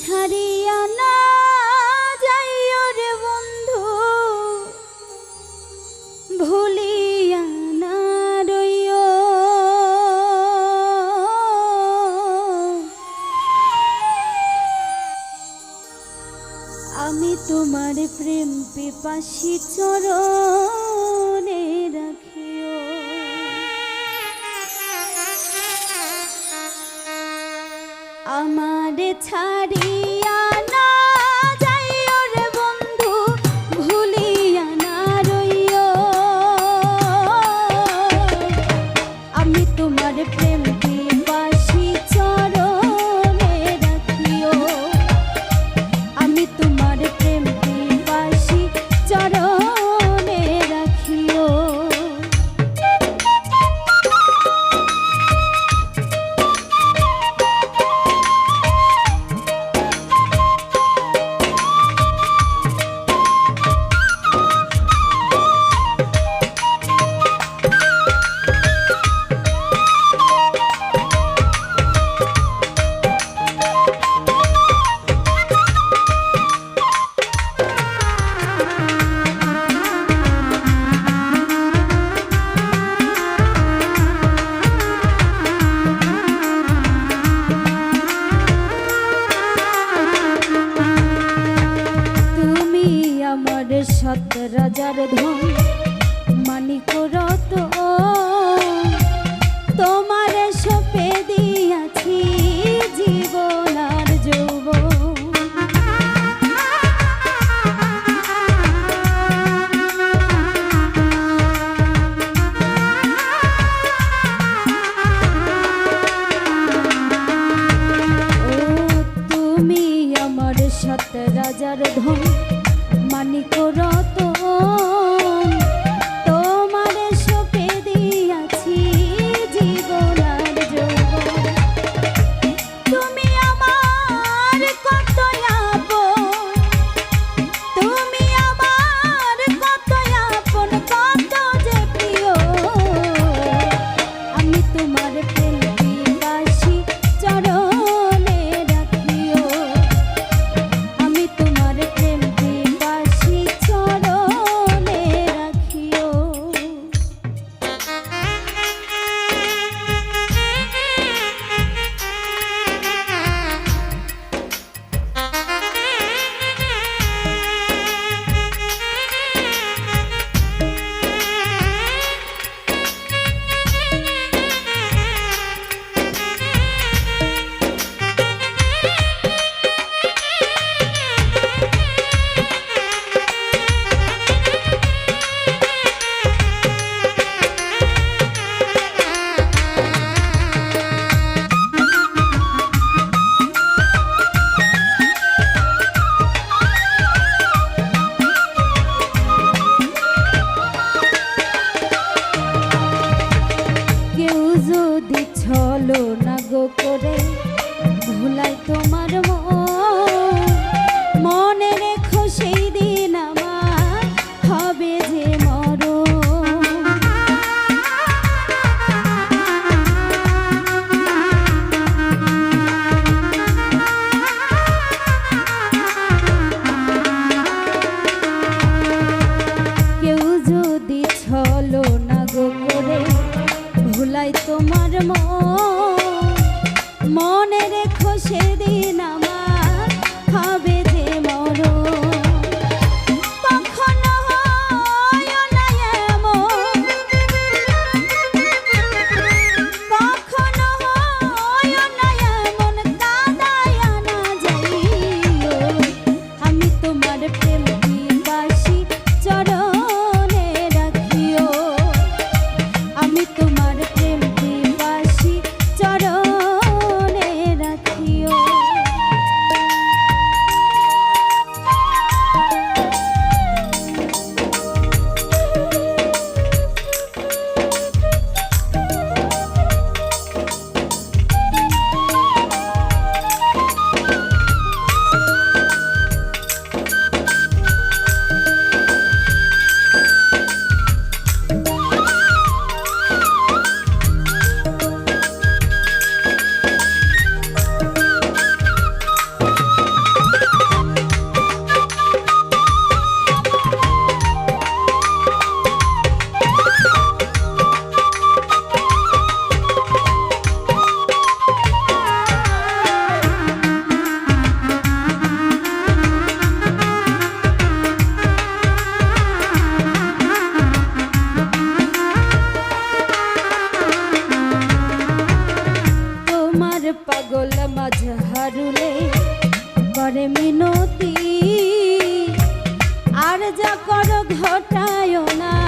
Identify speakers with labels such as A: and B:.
A: ছাড়িয়া না যাইও রে বন্ধু। ভুলিয়া না রইও। আমি তোমার প্রেম পিপাসী চরণে রাখিও। আমারে ছাড় মানিক রত Him. মিনতি আর যা করো ঘটায় না।